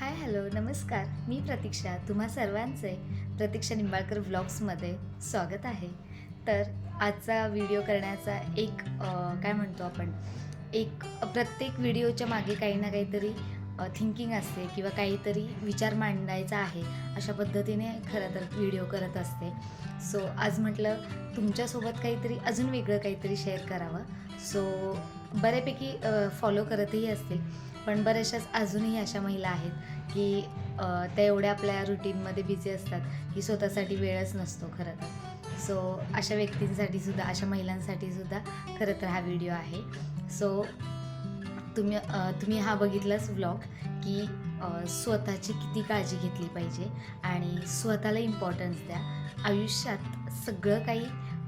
Hi hello नमस्कार. मी प्रतीक्षा तुम्हा सर्वांचे प्रतीक्षा निंबाळकर व्लॉग्समध्ये स्वागत आहे. तर आजचा व्हिडिओ करण्याचा एक काय म्हणतो आपण एक प्रत्येक व्हिडिओच्या मागे काही ना काहीतरी थिंकिंग असते किंवा काहीतरी विचार मांडायचा आहे अशा पद्धतीने खरं तर व्हिडिओ करत असते. सो आज म्हटलं तुमच्यासोबत काहीतरी अजून वेगळं काहीतरी शेअर करावं. सो बऱ्यापैकी फॉलो करतही असतील. पण बऱ्याचशाच अजूनही अशा महिला आहेत की त्या एवढ्या आपल्या रुटीनमध्ये बिझी असतात की स्वतःसाठी वेळच नसतो खरं तर. सो अशा व्यक्तींसाठी सुद्धा अशा महिलांसाठी सुद्धा खरं तर हा व्हिडिओ आहे. सो तुम्ही तुम्ही हा बघितलाच व्लॉग की स्वतःची किती काळजी घेतली पाहिजे आणि स्वतःला इम्पॉर्टन्स द्या. आयुष्यात सगळं काही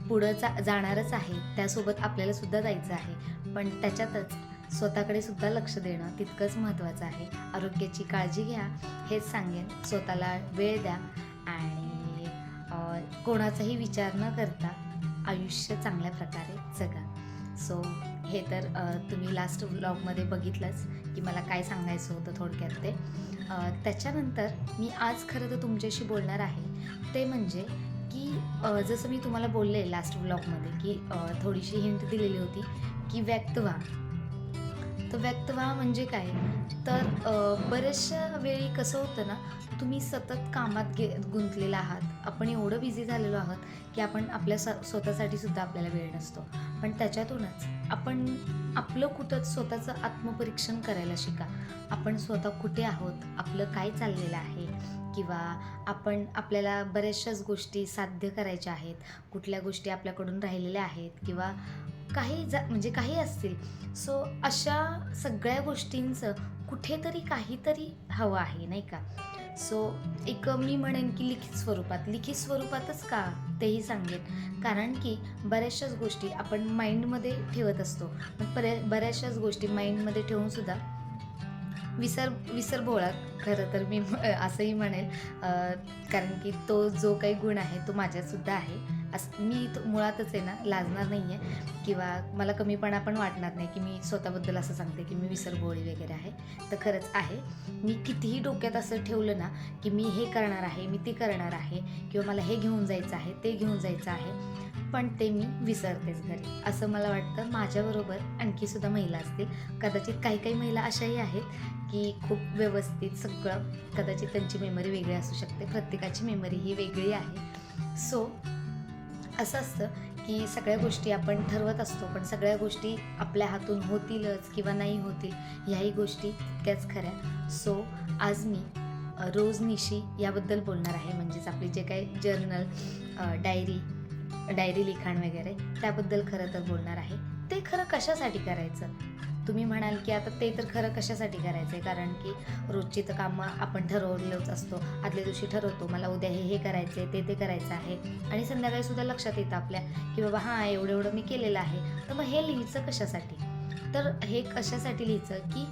पुढं जा जाणारच आहे. त्यासोबत आपल्याला सुद्धा जायचं आहे. पण त्याच्यातच स्वतःकडे सुद्धा लक्ष देणं तितकंच महत्त्वाचं आहे. आरोग्याची काळजी घ्या हेच सांगेन. स्वतःला वेळ द्या आणि कोणाचाही विचार न करता आयुष्य चांगल्या प्रकारे जगा. सो हे तर तुम्ही लास्ट व्लॉगमध्ये बघितलंच की मला काय सांगायचं होतं थोडक्यात ते. त्याच्यानंतर मी आज खरं तर तुमच्याशी बोलणार आहे. ते म्हणजे की जसं मी तुम्हाला बोलले लास्ट व्लॉगमध्ये की थोडीशी हिंट दिलेली होती की व्यक्त व्हा. तर व्यक्त व्हा म्हणजे काय? तर बऱ्याचशा वेळी कसं होतं ना तुम्ही सतत कामात गे गुंतलेला आहात. आपण एवढं बिझी झालेलो आहोत की आपण आपल्या स स्वतःसाठी सुद्धा आपल्याला वेळ नसतो. पण त्याच्यातूनच आपण आपलं कुठं स्वतःचं आत्मपरीक्षण करायला शिका. आपण स्वतः कुठे आहोत? आपलं काय चाललेलं आहे? किंवा आपण आपल्याला बऱ्याचशाच गोष्टी साध्य करायच्या आहेत. कुठल्या गोष्टी आपल्याकडून राहिलेल्या आहेत? किंवा काही जा म्हणजे काही असतील. सो अशा सगळ्या गोष्टींचं कुठेतरी काहीतरी हवं आहे नाही का? सो एक मी म्हणेन की लिखित स्वरूपात. लिखित स्वरूपातच का तेही सांगेन? कारण की बऱ्याचशाच गोष्टी आपण माइंडमध्ये ठेवत असतो. पण बऱ्या बऱ्याचशाच गोष्टी माइंडमध्ये ठेवूनसुद्धा विसर विसरभोळा खरं तर मी म- असंही म्हणेल कारण की तो जो काही गुण आहे तो माझ्यातसुद्धा आहे. अस मी मुळातच आहे ना लाजणार नाही आहे किंवा मला कमीपणा पण वाटणार नाही की मी स्वतःबद्दल असं सांगते की मी विसरगोळी वगैरे आहे. तर खरंच आहे. मी कितीही डोक्यात असं ठेवलं ना की मी हे करणार आहे मी ते करणार आहे किंवा मला हे घेऊन जायचं आहे ते घेऊन जायचं आहे पण ते मी विसरतेच घरी. असं मला वाटतं माझ्याबरोबर आणखी सुद्धा महिला असतील. कदाचित काही काही महिला अशाही आहेत की खूप व्यवस्थित सगळं कदाचित त्यांची मेमरी वेगळी असू शकते. प्रत्येकाची मेमरी ही वेगळी आहे. सो असं असतं की सगळ्या गोष्टी आपण ठरवत असतो पण सगळ्या गोष्टी आपल्या हातून होतीलच किंवा नाही होतील ह्याही गोष्टी तितक्याच खऱ्या. सो आज मी रोजनिशी याबद्दल बोलणार आहे म्हणजेच आपली जे काही जर्नल डायरी डायरी लिखाण वगैरे त्याबद्दल खरं तर बोलणार आहे. ते खरं कशासाठी करायचं? तुम्ही म्हणाल की आता ते तर खरं कशासाठी करायचं आहे कारण की रोजची तर कामं आपण ठरवलेलोच असतो. आदल्या दिवशी ठरवतो मला उद्या हे हे करायचं आहे ते ते करायचं आहे. आणि संध्याकाळी सुद्धा लक्षात येतं आपल्या की बाबा हां एवढं एवढं मी केलेलं आहे. तर मग हे लिहायचं कशासाठी? तर हे कशासाठी लिहायचं की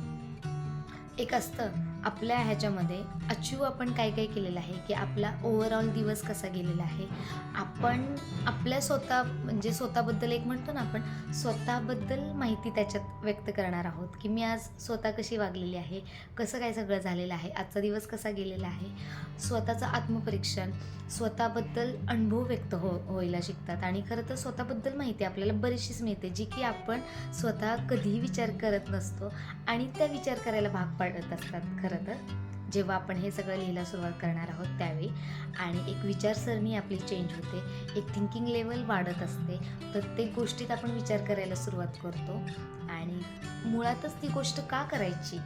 एक असतं आपल्या ह्याच्यामध्ये अचीव आपण काय काय केलेलं आहे की आपला ओव्हरऑल दिवस कसा गेलेला आहे. आपण आपल्या स्वतः म्हणजे स्वतःबद्दल एक म्हणतो ना आपण स्वतःबद्दल माहिती त्याच्यात व्यक्त करणार आहोत की मी आज स्वतः कशी वागलेली आहे कसं काय सगळं झालेलं आहे आजचा दिवस कसा गेलेला आहे. स्वतःचं आत्मपरीक्षण स्वतःबद्दल अनुभव व्यक्त हो व्हायला शिकतात. आणि खरं तर स्वतःबद्दल माहिती आपल्याला बरीचशीच मिळते जी की आपण स्वतः कधीही विचार करत नसतो आणि त्या विचार करायला भाग पाडत असतात खरं खरं तर. जेव्हा आपण हे सगळं लिहायला सुरुवात करणार आहोत त्यावेळी. आणि एक विचारसरणी आपली चेंज होते. एक थिंकिंग लेवल वाढत असते. प्रत्येक गोष्टीत आपण विचार करायला सुरुवात करतो. आणि मुळातच ती गोष्ट का करायची?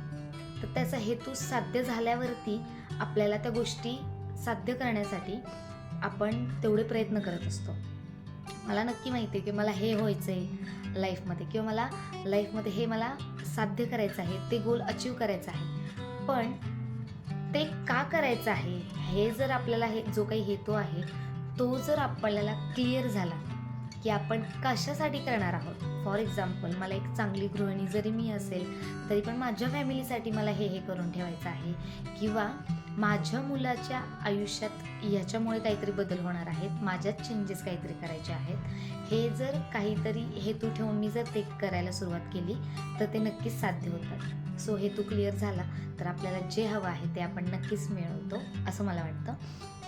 तर त्याचा हेतू साध्य झाल्यावरती आपल्याला त्या गोष्टी साध्य करण्यासाठी आपण तेवढे प्रयत्न करत असतो. मला नक्की माहिती आहे की मला हे व्हायचं आहे लाईफमध्ये किंवा मला लाईफमध्ये हे मला साध्य करायचं आहे. ते गोल अचीव करायचं आहे. पण ते का करायचं आहे? हे जर आपल्याला हे जो काही हेतू आहे तो जर आपल्याला क्लिअर झाला की आपण कशासाठी करणार आहोत? फॉर एक्झाम्पल मला एक चांगली गृहिणी जरी मी असेल तरी पण माझ्या फॅमिलीसाठी मला हे हे करून ठेवायचं आहे. किंवा माझ्या मुलाच्या आयुष्यात ह्याच्यामुळे काहीतरी बदल होणार आहेत माझ्यात चेंजेस काहीतरी करायचे आहेत. हे जर काहीतरी हेतू ठेवून मी जर ते करायला सुरुवात केली तर ते नक्कीच साध्य होतात. सो हेतू क्लिअर झाला तर आपल्याला जे हवं आहे ते आपण नक्कीच मिळवतो असं मला वाटतं.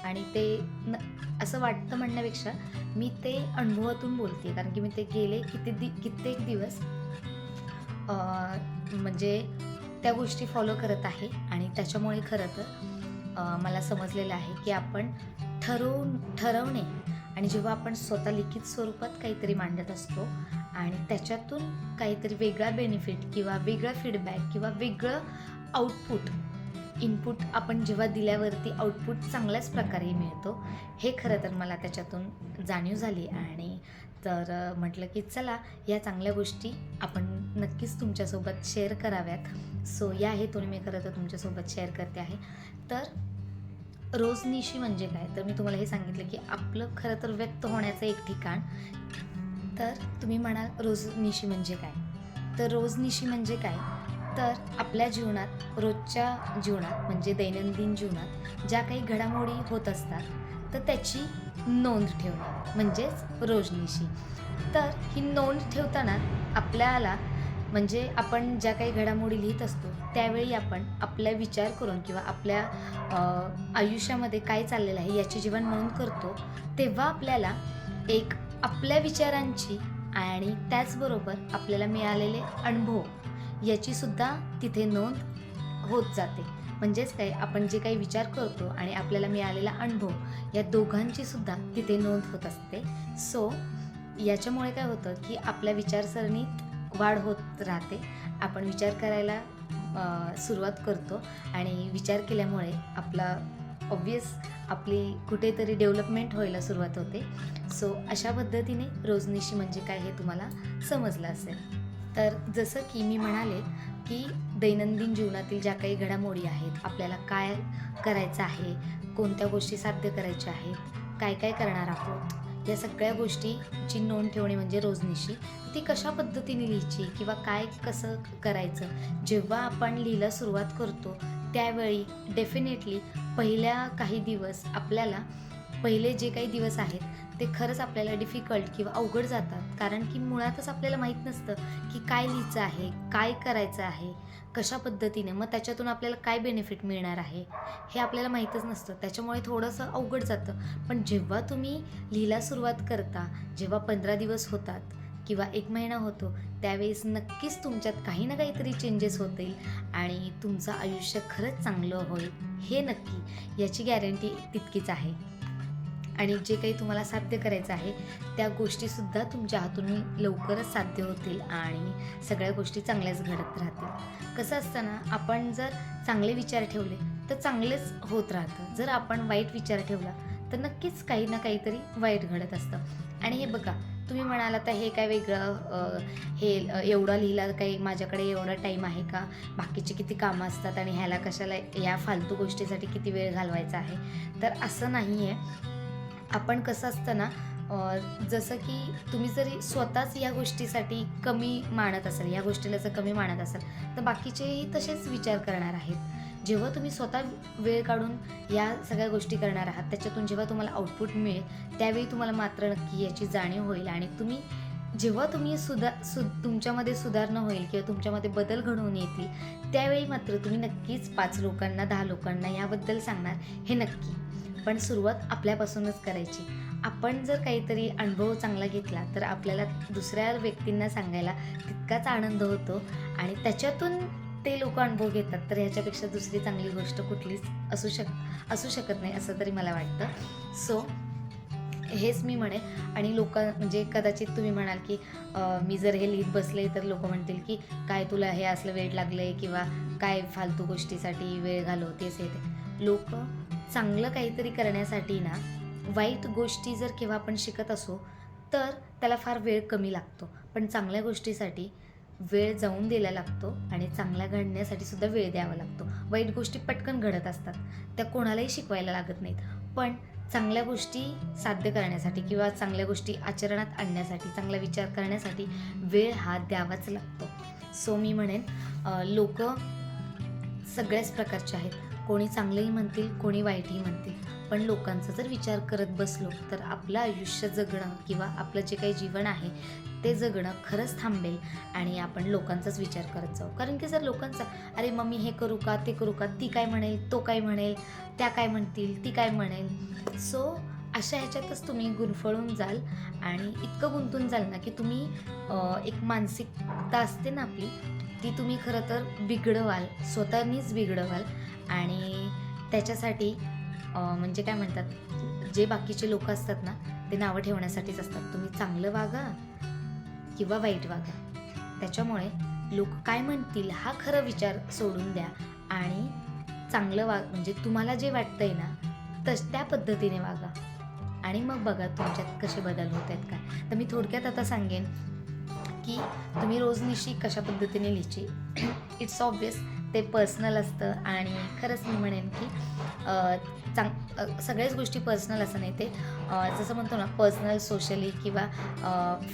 आणि ते न असं वाटतं म्हणण्यापेक्षा मी ते अनुभवातून बोलते कारण की मी ते गेले किती दि कित्येक दिवस म्हणजे त्या गोष्टी फॉलो करत आहे. आणि त्याच्यामुळे खरं तर मला समजलेलं आहे की आपण ठरवून ठरवणे आणि जेव्हा आपण स्वतः लिखित स्वरूपात काहीतरी मांडत असतो आणि त्याच्यातून काहीतरी वेगळा बेनिफिट किंवा वेगळा फीडबॅक किंवा वेगळं आउटपुट इनपुट आपण जेव्हा दिल्यावरती आउटपुट चांगल्याच प्रकारे मिळतो हे खरं तर मला त्याच्यातून जाणीव झाली. आणि तर म्हटलं की चला या चांगल्या गोष्टी आपण नक्कीच तुमच्यासोबत शेअर कराव्यात. सो या हेतून मी खरं तर तुमच्यासोबत शेअर करते आहे. तर रोजनिशी म्हणजे काय? तर मी तुम्हाला हे सांगितलं की आपलं खरं तर व्यक्त होण्याचं एक ठिकाण तर तुम्ही म्हणाल रोजनिशी म्हणजे काय? तर रोजनिशी म्हणजे काय? तर आपल्या जीवनात रोजच्या जीवनात म्हणजे दैनंदिन जीवनात ज्या काही घडामोडी होत असतात तर त्याची नोंद ठेवणे म्हणजेच रोजनिशी तर ही नोंद ठेवताना आपल्याला म्हणजे आपण ज्या काही घडामोडी लिहित असतो त्यावेळी आपण आपला विचार करून किंवा आपल्या आयुष्यामध्ये काय चाललेलं आहे याची जीवन नोंद करतो तेव्हा आपल्याला एक आपल्या विचारांची आणि त्याचबरोबर आपल्याला मिळालेले अनुभव याची सुद्धा तिथे नोंद होत जाते. म्हणजेच काय आपण जे काही विचार करतो आणि आपल्याला मिळालेला अनुभव या दोघांची सुद्धा तिथे नोंद होत असते. सो याच्यामुळे काय होतं की आपल्या विचारसरणीत वाढ होत राहते. आपण विचार करायला सुरुवात करतो आणि विचार केल्यामुळे आपला ऑब्वियस आपली कुठेतरी डेव्हलपमेंट व्हायला सुरुवात होते. सो अशा पद्धतीने रोजनिशी म्हणजे काय हे तुम्हाला समजलं असेल. तर जसं की मी म्हणाले की दैनंदिन जीवनातील ज्या काही घडामोडी आहेत आपल्याला काय करायचं आहे कोणत्या गोष्टी साध्य करायच्या आहेत काय काय करणार आहोत या सगळ्या गोष्टीची नोंद ठेवणे म्हणजे रोजनिशी ती कशा पद्धतीने लिहायची किंवा काय कसं करायचं जेव्हा आपण लिहिला सुरुवात करतो त्यावेळी डेफिनेटली पहिल्या काही दिवस आपल्याला पहिले जे काही दिवस आहेत ते खरंच आपल्याला डिफिकल्ट किंवा अवघड जातात. कारण की मुळातच आपल्याला माहीत नसतं की काय लिहायचं आहे काय करायचं आहे कशा पद्धतीने मग त्याच्यातून आपल्याला काय बेनिफिट मिळणार आहे हे आपल्याला माहीतच नसतं. त्याच्यामुळे थोडंसं अवघड जातं. पण जेव्हा तुम्ही लिहिला सुरुवात करता जेव्हा पंधरा दिवस होतात किंवा एक महिना होतो त्यावेळेस नक्कीच तुमच्यात काही ना काहीतरी चेंजेस होतील आणि तुमचं आयुष्य खरंच चांगलं होईल हे नक्की याची गॅरंटी तितकीच आहे. आणि जे काही तुम्हाला साध्य करायचं आहे त्या गोष्टीसुद्धा तुमच्या हातून लवकरच साध्य होतील आणि सगळ्या गोष्टी चांगल्याच घडत राहतील. कसं असतं ना आपण जर चांगले विचार ठेवले तर चांगलेच होत राहतं. जर आपण वाईट विचार ठेवला तर नक्कीच काही ना काहीतरी वाईट घडत असतं. आणि हे बघा तुम्ही म्हणाला तर हे काय वेगळं हे एवढं लिहिलं काही माझ्याकडे एवढा टाईम आहे का? बाकीचे किती कामं असतात आणि ह्याला कशाला या फालतू गोष्टीसाठी किती वेळ घालवायचा आहे? तर असं नाही आहे आपण कसं असतं ना जसं की तुम्ही जरी स्वतःच या गोष्टीसाठी कमी मानत असाल या गोष्टीला जर कमी मानत असाल तर बाकीचेही तसेच विचार करणार आहेत. जेव्हा तुम्ही स्वतः वेळ काढून या सगळ्या गोष्टी करणार आहात त्याच्यातून जेव्हा तुम्हाला आउटपुट मिळेल त्यावेळी तुम्हाला मात्र नक्की याची जाणीव होईल आणि तुम्ही जेव्हा तुम्ही सुधा सु तुमच्यामध्ये सुधारणा होईल किंवा तुमच्यामध्ये बदल घडवून येतील त्यावेळी मात्र तुम्ही नक्कीच पाच लोकांना दहा लोकांना याबद्दल सांगणार हे नक्की. पण सुरुवात आपल्यापासूनच करायची. आपण जर काहीतरी अनुभव चांगला घेतला तर आपल्याला दुसऱ्या व्यक्तींना सांगायला तितकाच आनंद होतो आणि त्याच्यातून ते लोक अनुभव घेतात तर ह्याच्यापेक्षा दुसरी चांगली गोष्ट कुठलीच असू शक असू शकत नाही असं तरी मला वाटतं. सो हेच मी म्हणे आणि लोक म्हणजे कदाचित तुम्ही म्हणाल की मी जर हे लिहित बसले तर लोक म्हणतील की काय तुला हे असलं वेळ लागलंय? किंवा काय फालतू गोष्टीसाठी वेळ घालवतेस हे ते? लोक चांगलं काहीतरी करण्यासाठी ना वाईट गोष्टी जर केव्हा आपण शिकत असू तर त्याला फार वेळ कमी लागतो. पण चांगल्या गोष्टीसाठी वेळ जाऊन द्यायला लागतो आणि चांगल्या घडण्यासाठी सुद्धा वेळ द्यावा लागतो. वाईट गोष्टी पटकन घडत असतात. त्या कोणालाही शिकवायला लागत नाहीत. पण चांगल्या गोष्टी साध्य करण्यासाठी किंवा चांगल्या गोष्टी आचरणात आणण्यासाठी चांगला विचार करण्यासाठी वेळ हा द्यावाच लागतो. सो मी म्हणेन लोक सगळ्याच प्रकारचे आहेत. कोणी चांगलेही म्हणतील कोणी वाईटही म्हणतील. पण लोकांचा जर विचार करत बसलो तर आपलं आयुष्य जगणं किंवा आपलं जे काही जीवन आहे ते जगणं खरंच थांबेल आणि आपण लोकांचाच विचार करत जाऊ. कारण की जर लोकांचा अरे मम्मी हे करू का ते करू का? ती काय म्हणेल तो काय म्हणेल त्या काय म्हणतील ती काय म्हणेल. सो अशा ह्याच्यातच तुम्ही गुंफळून जाल आणि इतकं गुंतून जाल ना की तुम्ही एक मानसिकता असते ना आपली ती तुम्ही खरं तर बिघडवाल स्वतःनीच बिघडवाल आणि त्याच्यासाठी म्हणजे काय म्हणतात जे बाकीचे लोक असतात ना ते नावं ठेवण्यासाठीच असतात. तुम्ही चांगलं वागा किंवा वाईट वागा. त्याच्यामुळे लोक काय म्हणतील हा खरं विचार सोडून द्या आणि चांगलं वाग म्हणजे तुम्हाला जे वाटतंय ना तस त्या पद्धतीने वागा. आणि मग बघा तुमच्यात कसे बदल होत आहेत काय तर मी थोडक्यात आता सांगेन की तुम्ही रोज निशी कशा पद्धतीने लिहिची इट्स ऑब्वियस ते पर्सनल असतं आणि खरंच मी म्हणेन की चांग सगळ्याच गोष्टी पर्सनल असं नाही ते जसं म्हणतो ना पर्सनल सोशली किंवा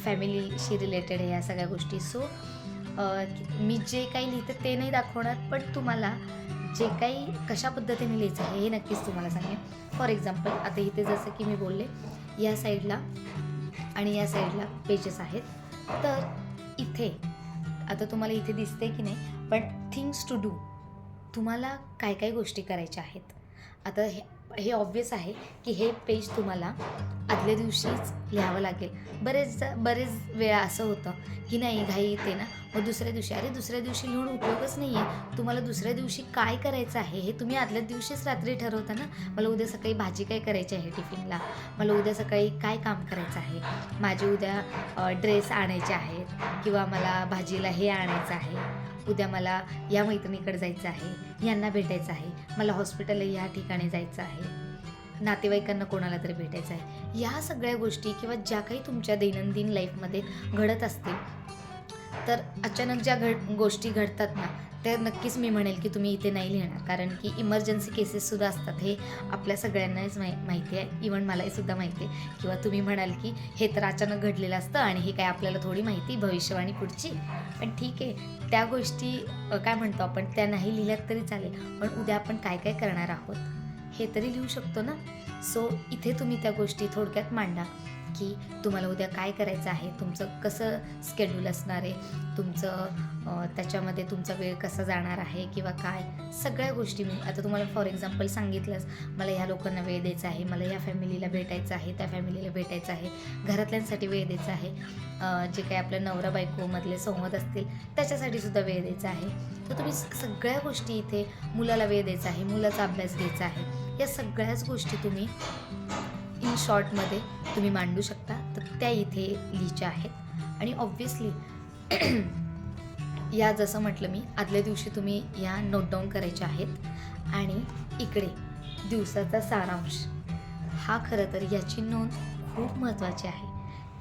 फॅमिलीशी रिलेटेड ह्या सगळ्या गोष्टी. सो मी जे काही लिहिते ते नाही दाखवणार पण तुम्हाला जे काही कशा पद्धतीने लिहायचं आहे हे नक्कीच तुम्हाला सांगेन. फॉर एक्झाम्पल आता इथे जसं की मी बोलले या साईडला आणि या साईडला पेजेस आहेत. तर इथे आता तुम्हाला इथे दिसते की नाही पण थिंग्स टू डू तुम्हाला काय काय गोष्टी करायच्या आहेत? आता हे हे ऑब्वियस आहे की हे पेज तुम्हाला आदल्या दिवशीच लिहावं लागेल. बरेच बरेच वेळा असं होतं की नाही घाई येते ना मग दुसऱ्या दिवशी अरे दुसऱ्या दिवशी लिहून उपयोगच नाही आहे तुम्हाला दुसऱ्या दिवशी काय करायचं आहे हे तुम्ही आदल्या दिवशीच रात्री ठरवता ना? मला उद्या सकाळी भाजी काय करायची आहे टिफिनला? मला उद्या सकाळी काय काम करायचं आहे? माझे उद्या ड्रेस आणायचे आहेत किंवा मला भाजीला हे आणायचं आहे? उद्या मला या मैत्रिणीकडे जायचं आहे यांना भेटायचं आहे मला हॉस्पिटलला या ठिकाणी जायचं आहे नातेवाईकांना कोणाला तरी भेटायचं आहे. या सगळ्या गोष्टी किंवा ज्या काही तुमच्या दैनंदिन लाईफमध्ये घडत असतील तर अचानक ज्या घड गोष्टी घडतात ना त्या नक्कीच मी म्हणेल की तुम्ही इथे नाही लिहिणार. कारण की इमर्जन्सी केसेससुद्धा असतात हे आपल्या सगळ्यांनाच माहि माहिती आहे. इवन मलाही सुद्धा माहिती आहे. किंवा तुम्ही म्हणाल की हे तर अचानक घडलेलं असतं आणि हे काय आपल्याला थोडी माहिती भविष्यवाणी पुढची. पण ठीक आहे त्या गोष्टी काय म्हणतो आपण त्या नाही लिहिल्यात तरी चालेल. पण उद्या आपण काय काय करणार आहोत हे तरी लिहू शकतो ना? सो इथे तुम्ही त्या गोष्टी थोडक्यात मांडा. की तुम्हाला उद्या काय करायचं आहे तुमचं कसं स्केड्यूल असणार आहे तुमचं त्याच्यामध्ये तुमचा वेळ कसा जाणार आहे किंवा काय सगळ्या गोष्टी मी आता तुम्हाला फॉर एक्झाम्पल सांगितलंच मला ह्या लोकांना वेळ द्यायचा आहे मला ह्या फॅमिलीला भेटायचं आहे त्या फॅमिलीला भेटायचं आहे घरातल्यांसाठी वेळ द्यायचा आहे जे काही आपल्या नवरा बायकोमधले संवाद असतील त्याच्यासाठी सुद्धा वेळ द्यायचा आहे. तर तुम्ही सगळ्या गोष्टी इथे मुलाला वेळ द्यायचा आहे मुलाचा अभ्यास घ्यायचा आहे या सगळ्याच गोष्टी तुम्ही इन शॉर्टमध्ये तुम्ही मांडू शकता. तर त्या इथे लिहिच्या आहेत. आणि ऑब्व्हियसली या जसं म्हटलं मी आदल्या दिवशी तुम्ही या नोट डाऊन करायच्या आहेत. आणि इकडे दिवसाचा सारांश. हा खरं तर याची नोंद खूप महत्त्वाची आहे.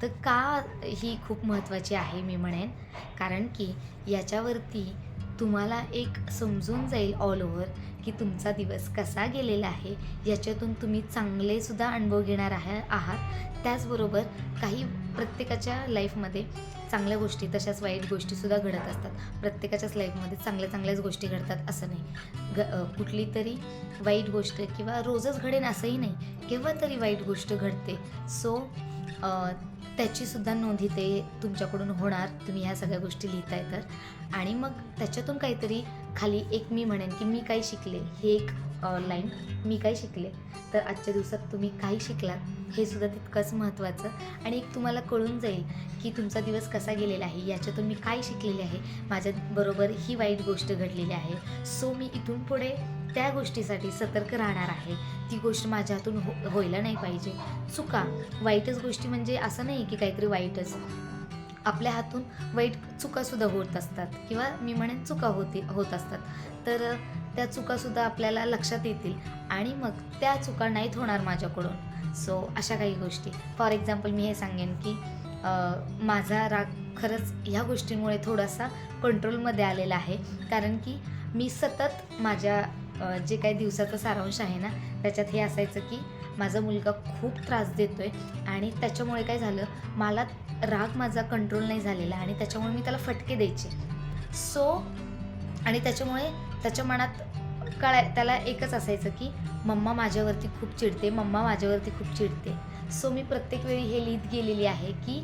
तर का ही खूप महत्त्वाची आहे मी म्हणेन? कारण की याच्यावरती तुम्हाला एक समजून जाईल ऑल ओव्हर की तुमचा दिवस कसा गेलेला आहे. याच्यातून तुम्ही चांगलेसुद्धा अनुभव घेणार आहे आहात. त्याचबरोबर काही प्रत्येकाच्या लाईफमध्ये चांगल्या गोष्टी तशाच वाईट गोष्टीसुद्धा घडत असतात. प्रत्येकाच्याच लाईफमध्ये चांगल्या चांगल्याच गोष्टी घडतात असं नाही. ग कुठली तरी वाईट गोष्ट किंवा रोजच घडेन असंही नाही. केव्हा तरी वाईट गोष्ट घडते. सो त्याचीसुद्धा नोंद इथे तुमच्याकडून होणार. तुम्ही ह्या सगळ्या गोष्टी लिहिताय तर. आणि मग त्याच्यातून काहीतरी खाली एक मी म्हणेन की मी काय शिकले हे एक लाईन मी काय शिकले. तर आजच्या दिवसात तुम्ही काय शिकलात हे सुद्धा तितकंच महत्त्वाचं. आणि एक तुम्हाला कळून जाईल की तुमचा दिवस कसा गेलेला आहे याच्यातून मी काय शिकलेले आहे. माझ्याबरोबर ही वाईट गोष्ट घडलेली आहे. सो मी इथून पुढे त्या गोष्टीसाठी सतर्क राहणार आहे. ती गोष्ट माझ्या हातून हो व्हायला नाही पाहिजे. चुका. वाईटच गोष्टी म्हणजे असं नाही की काहीतरी वाईटच. आपल्या हातून वाईट चुकासुद्धा होत असतात. किंवा मी म्हणेन चुका होती होत असतात. तर त्या चुकासुद्धा आपल्याला लक्षात येतील आणि मग त्या चुका नाहीत होणार माझ्याकडून. सो अशा काही गोष्टी. फॉर एक्झाम्पल मी हे सांगेन की माझा राग खरंच ह्या गोष्टींमुळे थोडासा कंट्रोलमध्ये आलेला आहे. कारण की मी सतत माझ्या जे काही दिवसाचा सारांश आहे ना त्याच्यात हे असायचं की माझा मुलगा खूप त्रास देतोय आणि त्याच्यामुळे काय झालं मला राग माझा कंट्रोल नाही झालेला आणि त्याच्यामुळे मी त्याला फटके द्यायचे. सो आणि त्याच्यामुळे त्याच्या मनात कळाय त्याला एकच असायचं की मम्मा माझ्यावरती खूप चिडते मम्मा माझ्यावरती खूप चिडते. सो मी प्रत्येक वेळी हे लिहित गेलेली आहे की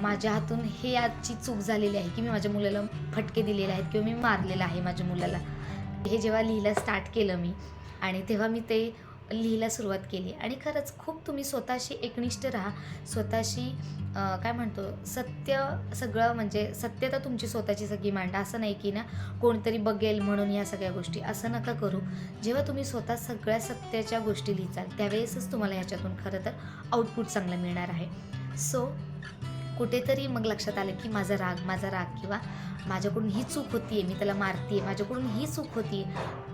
माझ्या हातून हे आजची चूक झालेली आहे की मी माझ्या मुलाला फटके दिलेले आहेत किंवा मी मारलेलं आहे माझ्या मुलाला. हे जेव्हा लिहिलं स्टार्ट केलं मी आणि तेव्हा मी ते लिहिला सुरुवात केली. आणि खरंच खूप तुम्ही स्वतःशी एकनिष्ठ राहा. स्वतःशी काय म्हणतो सत्य सगळं म्हणजे सत्यता तुमची स्वतःची सगळी मांडा. असं नाही की ना कोणतरी बघेल म्हणून या सगळ्या गोष्टी. असं नका करू. जेव्हा तुम्ही स्वतः सगळ्या सत्याच्या गोष्टी लिहिचाल त्यावेळेसच तुम्हाला ह्याच्यातून खरं तर आउटपुट चांगलं मिळणार आहे. सो कुठेतरी मग लक्षात आलं की माझा राग माझा राग किंवा माझ्याकडून ही चूक होती मी त्याला मारते माझ्याकडून ही चूक होती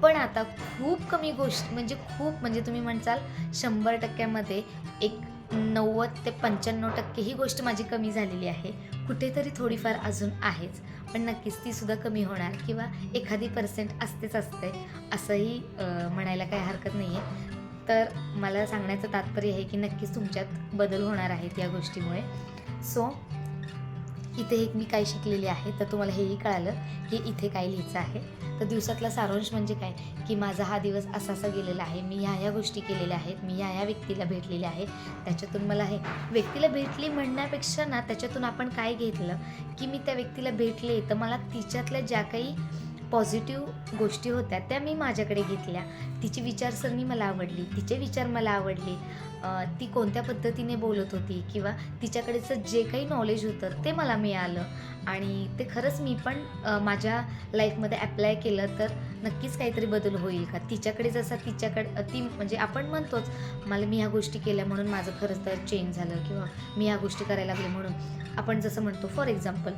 पण आता खूप कमी गोष्ट म्हणजे खूप म्हणजे तुम्ही म्हणसाल शंभर टक्क्यामध्ये एक नव्वद ते पंच्याण्णव टक्के ही गोष्ट माझी कमी झालेली आहे. कुठेतरी थोडीफार अजून आहेच. पण नक्कीच ती सुद्धा कमी होणार किंवा एखादी पर्सेंट असतेच असते असंही म्हणायला काही हरकत नाही आहे तर मला सांगण्याचं तात्पर्य आहे की नक्कीच तुमच्यात बदल होणार आहेत या गोष्टीमुळे. सो इथे एक मी काय शिकलेली आहे तर तुम्हाला हेही कळालं की इथे काय लिहायचं आहे. तर दिवसातला सारांश म्हणजे काय? की माझा हा दिवस असा असा गेलेला आहे. मी ह्या ह्या गोष्टी केलेल्या आहेत. मी ह्या ह्या व्यक्तीला भेटलेले आहे. त्याच्यातून मला हे व्यक्तीला भेटली म्हणण्यापेक्षा ना त्याच्यातून आपण काय घेतलं? की मी त्या व्यक्तीला भेटले तर मला तिच्यातल्या ज्या काही पॉझिटिव्ह गोष्टी होत्या त्या मी माझ्याकडे घेतल्या. तिची विचारसरणी मला आवडली तिचे विचार मला आवडले. ती कोणत्या पद्धतीने बोलत होती किंवा तिच्याकडेचं जे काही नॉलेज होतं ते मला मिळालं. आणि ते खरंच मी पण माझ्या लाईफमध्ये अप्लाय केलं तर नक्कीच काहीतरी बदल होईल का? तिच्याकडे जसा तिच्याकडे ती म्हणजे आपण म्हणतोच मला मी ह्या गोष्टी केल्या म्हणून माझं खरंच तर चेंज झालं किंवा मी ह्या गोष्टी करायला लागले म्हणून. आपण जसं म्हणतो फॉर एक्झाम्पल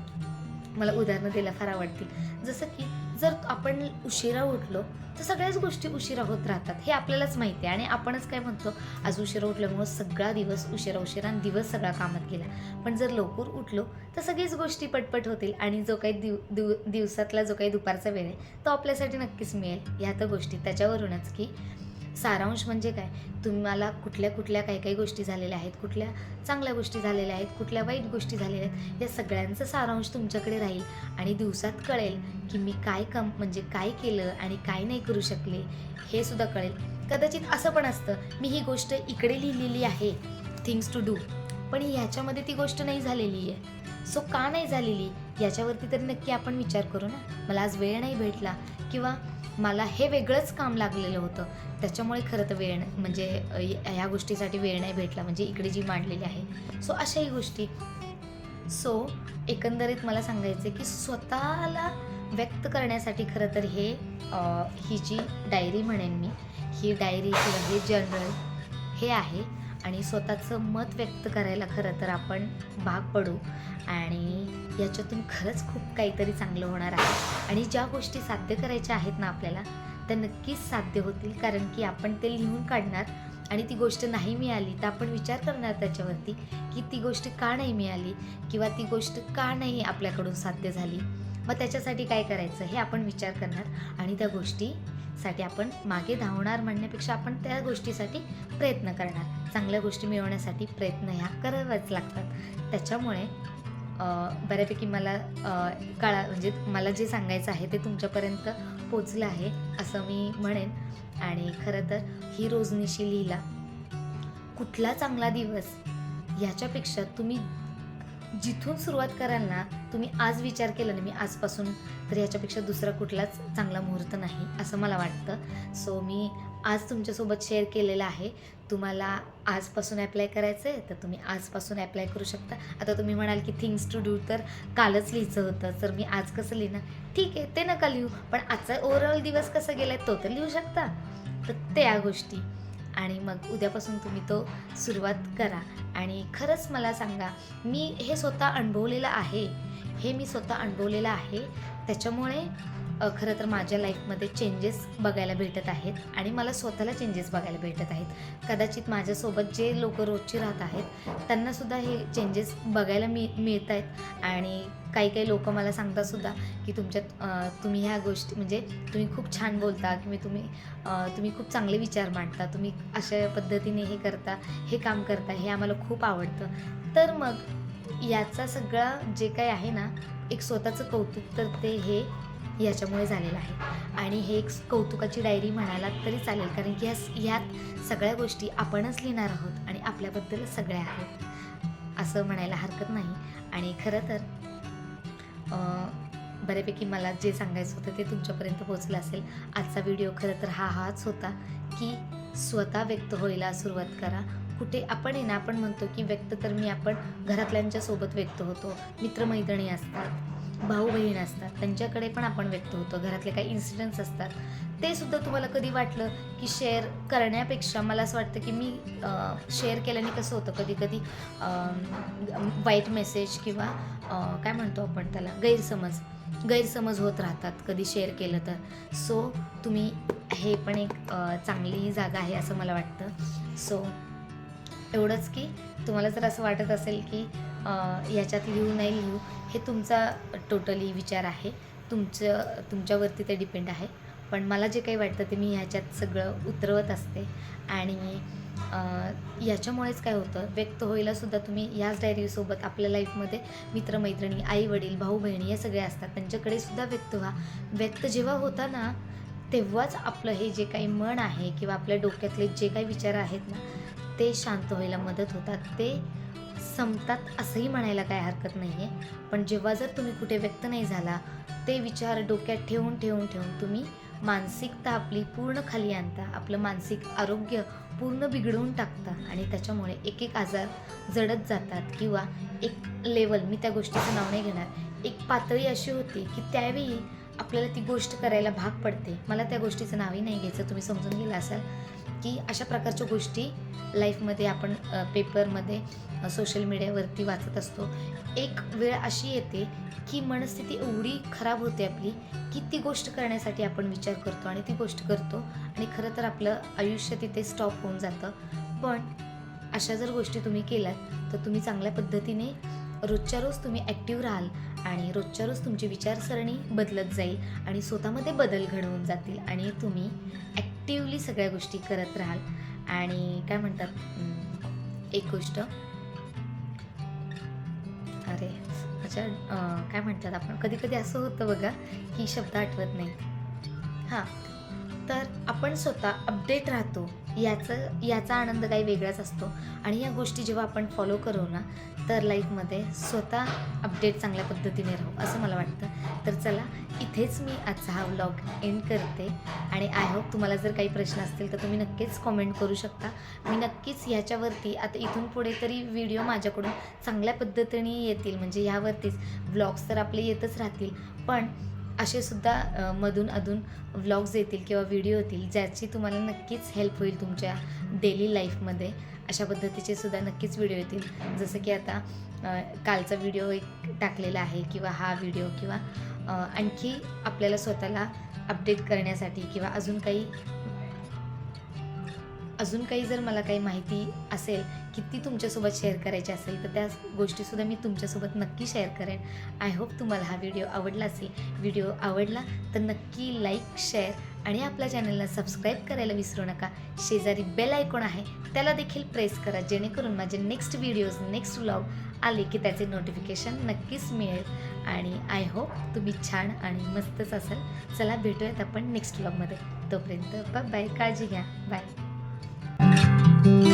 मला उदाहरणं द्यायला फार आवडतील. जसं की जर आपण उशिरा उठलो तर सगळ्याच गोष्टी उशिरा होत राहतात हे आपल्यालाच माहिती आहे. आणि आपणच काय म्हणतो आज उशिरा उठल्यामुळं सगळा दिवस उशिरा उशिरा आणि दिवस सगळा कामात गेला. पण जर लवकर उठलो तर सगळीच गोष्टी पटपट होतील आणि जो काही दिव दिव दिवसातला जो काही दुपारचा वेळ आहे तो आपल्यासाठी नक्कीच मिळेल. ह्या तर गोष्टी त्याच्यावरूनच की सारांश म्हणजे काय? तुम्हाला कुठल्या कुठल्या काही काही गोष्टी झालेल्या आहेत? कुठल्या चांगल्या गोष्टी झालेल्या आहेत? कुठल्या वाईट गोष्टी झालेल्या आहेत? या सगळ्यांचा सारांश तुमच्याकडे राहील आणि दिवसात कळेल की मी काय कम म्हणजे काय केलं आणि काय नाही करू शकले हे सुद्धा कळेल. कदाचित असं पण असतं मी ही गोष्ट इकडे लिहिलेली आहे थिंग्स टू डू पण ह्याच्यामध्ये ती गोष्ट नाही झालेली आहे. सो का नाही झालेली? याच्यावरती तरी नक्की आपण विचार करू ना? मला आज वेळ नाही भेटला. किंवा मला हे वेगळंच काम लागलेलं होतं. त्याच्यामुळे खरं तर वेळ नाही- म्हणजे ह्या गोष्टीसाठी वेळ नाही भेटला म्हणजे इकडे जी मांडलेली आहे. सो अशाही गोष्टी. सो एकंदरीत मला सांगायचं की स्वतःला व्यक्त करण्यासाठी खरं तर हे ही जी डायरी म्हणेन मी ही डायरी किंवा हे जर्नल हे आहे. आणि स्वतःचं मत व्यक्त करायला खरं तर आपण भाग पडू. आणि याच्यातून खरंच खूप काहीतरी चांगलं होणार आहे. आणि ज्या गोष्टी साध्य करायच्या आहेत ना आपल्याला त्या नक्कीच साध्य होतील. कारण की आपण ते लिहून काढणार आणि ती गोष्ट नाही मिळाली तर आपण विचार करणार त्याच्यावरती की ती गोष्ट का नाही मिळाली किंवा ती गोष्ट का नाही आपल्याकडून साध्य झाली. मग त्याच्यासाठी काय करायचं हे आपण विचार करणार आणि त्या गोष्टी साठी आपण मागे धावणार म्हणण्यापेक्षा आपण त्या गोष्टीसाठी प्रयत्न करणार. चांगल्या गोष्टी मिळवण्यासाठी प्रयत्न ह्या करावाच लागतात. त्याच्यामुळे बऱ्यापैकी मला कळा म्हणजे मला जे सांगायचं आहे ते तुमच्यापर्यंत पोचलं आहे असं मी म्हणेन. आणि खरं तर ही रोजनिशी लिहिला कुठला चांगला दिवस ह्याच्यापेक्षा तुम्ही जिथून सुरुवात कराल ना तुम्ही आज विचार केला ना मी आजपासून तर ह्याच्यापेक्षा दुसरा कुठलाच चांगला मुहूर्त नाही असं मला वाटतं. सो मी आज तुमच्यासोबत शेअर केलेलं आहे. तुम्हाला आजपासून ॲप्लाय करायचं आहे तर तुम्ही आजपासून ॲप्लाय करू शकता. आता तुम्ही म्हणाल की थिंग्स टू डू तर कालच लिहिचं होतं तर मी आज कसं लिहिणार? ठीक आहे ते नका लिहू पण आजचा ओव्हरऑल दिवस कसा आहे तो तर लिहू शकता. तर त्या गोष्टी. आणि मग उद्यापासून तुम्ही तो सुरुवात करा. आणि खरंच मला सांगा मी हे स्वतः अनुभवलेलं आहे. हे मी स्वतः अनुभवलेलं आहे. त्याच्यामुळे खरं तर माझ्या लाईफमध्ये चेंजेस बघायला भेटत आहेत आणि मला स्वतःला चेंजेस बघायला भेटत आहेत. कदाचित माझ्यासोबत जे लोक रोजचे राहत आहेत त्यांनासुद्धा हे चेंजेस बघायला मी मिळत आहेत. आणि काही काही लोक मला सांगतातसुद्धा की तुमच्यात तुम्ही ह्या गोष्टी म्हणजे तुम्ही खूप छान बोलता किंवा तुम्ही तुम्ही खूप चांगले विचार मांडता तुम्ही अशा पद्धतीने हे करता हे काम करता हे आम्हाला खूप आवडतं. तर मग याचा सगळा जे काही आहे ना एक स्वतःचं कौतुक तर ते हे याच्यामुळे झालेलं आहे. आणि हे एक कौतुकाची डायरी म्हणायला तरी चालेल कारण की ह्या ह्यात सगळ्या गोष्टी आपणच लिहिणार आहोत आणि आपल्याबद्दल सगळ्या आहेत. असं म्हणायला हरकत नाही. आणि खरं तर बऱ्यापैकी मला जे सांगायचं होतं ते तुमच्यापर्यंत पोहोचलं असेल. आजचा व्हिडिओ खरं तर हा हाच होता की स्वतः व्यक्त व्हायला सुरुवात करा. कुठे आपण आहे ना आपण म्हणतो की व्यक्त तर मी आपण घरातल्यांच्या सोबत व्यक्त होतो. मित्रमैत्रिणी असतात भाऊ बहीण असतात त्यांच्याकडे पण आपण व्यक्त होतो. घरातले काही इन्सिडेंट्स असतात. ते सुद्धा तुम्हाला कधी वाटलं की शेअर करण्यापेक्षा मला असं वाटतं की मी शेअर केल्याने कसं होतं? कधी कधी वाईट मेसेज किंवा काय म्हणतो आपण त्याला? गैरसमज गैरसमज होत राहतात कधी शेअर केलं तर. सो तुम्ही हे पण एक चांगली जागा आहे असं मला वाटतं. सो एवढंच की तुम्हाला जर असं वाटत असेल की याच्यात लिहू नाही लिहू हे तुमचा टोटली विचार आहे. तुमचं तुमच्यावरती ते डिपेंड आहे. पण मला जे काही वाटतं ते मी ह्याच्यात सगळं उतरवत असते. आणि याच्यामुळेच काय होतं व्यक्त होईलासुद्धा तुम्ही ह्याच डायरीसोबत आपल्या लाईफमध्ये मित्रमैत्रिणी आई वडील भाऊ बहिणी हे सगळे असतात. त्यांच्याकडे सुद्धा व्यक्त व्हा. व्यक्त जेव्हा होता ना तेव्हाच आपलं हे जे काही मन आहे किंवा आपल्या डोक्यातले जे काही विचार आहेत ना ते शांत व्हायला मदत होतात ते संपतात असंही म्हणायला काय हरकत नाही आहे पण जेव्हा जर तुम्ही कुठे व्यक्त नाही झाला ते विचार डोक्यात ठेवून ठेवून ठेवून तुम्ही मानसिकता आपली पूर्ण खाली आणता. आपलं मानसिक आरोग्य पूर्ण बिघडवून टाकता आणि त्याच्यामुळे एक एक आजार जडत जातात किंवा एक लेवल मी त्या गोष्टीचं नाव नाही घेणार एक पातळी अशी होती की त्यावेळी आपल्याला ती गोष्ट करायला भाग पडते. मला त्या गोष्टीचं नावही नाही घ्यायचं. तुम्ही समजून गेला असाल की अशा प्रकारच्या गोष्टी लाईफमध्ये आपण पेपरमध्ये सोशल मीडियावरती वाचत असतो. एक वेळ अशी येते की मनस्थिती एवढी खराब होते आपली की ती गोष्ट करण्यासाठी आपण विचार करतो आणि ती गोष्ट करतो आणि खरं तर आपलं आयुष्य तिथे स्टॉप होऊन जातं. पण अशा जर गोष्टी तुम्ही केल्यात तर तुम्ही चांगल्या पद्धतीने रोजच्या रोज तुम्ही ॲक्टिव्ह राहाल आणि रोजच्या रोज तुमची विचारसरणी बदलत जाईल आणि स्वतःमध्ये बदल घडवून जातील आणि तुम्ही ॲक्टिवली सगळ्या गोष्टी करत राहाल. आणि काय म्हणतात एक गोष्ट. अरे अच्छा काय म्हणतात आपण? कधी कधी असं होतं बघा की शब्द आठवत नाही. हां. तर आपण स्वतः अपडेट राहतो. याचं याचा आनंद काही वेगळाच असतो. आणि या गोष्टी जेव्हा आपण फॉलो करू ना तर लाईफमध्ये स्वतः अपडेट चांगल्या पद्धतीने राहू असं मला वाटतं. तर चला इथेच मी आजचा हा व्लॉग एंड करते. आणि आय होप तुम्हाला जर काही प्रश्न असतील तर तुम्ही नक्कीच कॉमेंट करू शकता. मी नक्कीच ह्याच्यावरती आता इथून पुढे तरी व्हिडिओ माझ्याकडून चांगल्या पद्धतीने येतील. म्हणजे ह्यावरतीच व्लॉग्स तर आपले येतच राहतील. पण असे सुद्धा मधून अधून व्लॉग्स येतील किंवा व्हिडिओ येतील ज्याची तुम्हाला नक्कीच हेल्प होईल तुमच्या डेली लाईफमध्ये अशा पद्धतीचे सुद्धा नक्कीच व्हिडिओ येतील. जसं की आता कालचा व्हिडिओ एक टाकलेला आहे किंवा हा व्हिडिओ किंवा आणखी आपल्याला स्वतःला अपडेट करण्यासाठी किंवा अजून काही अजून काही जर मला काही माहिती असेल की ती तुमच्यासोबत शेअर करायची असेल तर त्या गोष्टीसुद्धा मी तुमच्यासोबत नक्की शेअर करेन. आय होप तुम्हाला हा व्हिडिओ आवडला असेल. व्हिडिओ आवडला तर नक्की लाईक शेअर आणि आपल्या चॅनलला सबस्क्राईब करायला विसरू नका. शेजारी बेल आयकॉन आहे त्याला देखील प्रेस करा जेणेकरून माझे नेक्स्ट व्हिडिओज नेक्स्ट व्लॉग आले की त्याचे नोटिफिकेशन नक्कीच मिळेल. आणि आय होप तुम्ही छान आणि मस्तच असाल. चला भेटूयात आपण नेक्स्ट व्लॉगमध्ये तोपर्यंत बाय बाय काळजी घ्या. Bye Thank you.